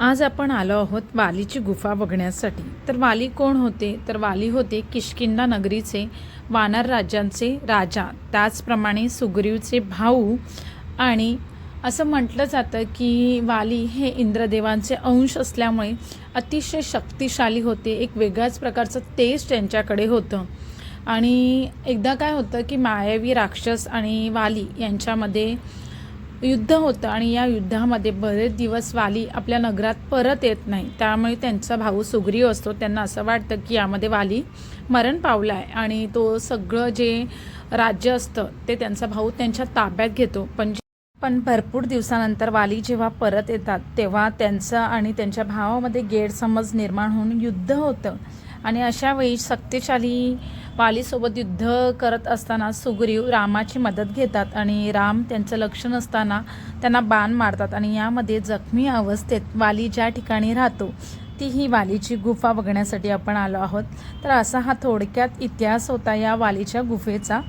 आज आपण आलो आहोत वालीची गुफा बघण्यासाठी. तर वाली कोण होते? तर वाली होते किशकिंदा नगरीचे वानर राज्यांचे राजा. त्याचप्रमाणे सुग्रीवचे भाऊ आणि असं म्हटलं जातं की वाली हे इंद्रदेवांचे अंश असल्यामुळे अतिशय शक्तिशाली होते. एक वेगळ्याच प्रकारचं तेज त्यांच्याकडे होतं. आणि एकदा काय होतं की मायावी राक्षस आणि वाली यांच्यामध्ये युद्ध होतं आणि या युद्धामध्ये बरेच दिवस वाली आपल्या नगरात परत येत नाही. त्यामुळे त्यांचा भाऊ सुग्रीव असतो. त्यांना असं वाटतं की यामध्ये वाली मरण पावला आहे. आणि तो सगळं जे राज्य असतं ते त्यांचा भाऊ त्यांच्या ताब्यात घेतो. पण पण भरपूर दिवसानंतर वाली जेव्हा परत येतात तेव्हा त्यांचं आणि त्यांच्या भावामध्ये गैरसमज निर्माण होऊन युद्ध होतं. आणि अशा वेळी शक्तिशाली वालीसोबत युद्ध करत असताना सुग्रीव रामाची मदत घेतात आणि राम त्यांचं लक्ष नसताना त्यांना बाण मारतात आणि यामध्ये जखमी अवस्थेत वाली ज्या ठिकाणी राहतो ती ही वालीची गुफा बघण्यासाठी आपण आलो आहोत. तर असा हा थोडक्यात इतिहास होता या वालीच्या गुफेचा.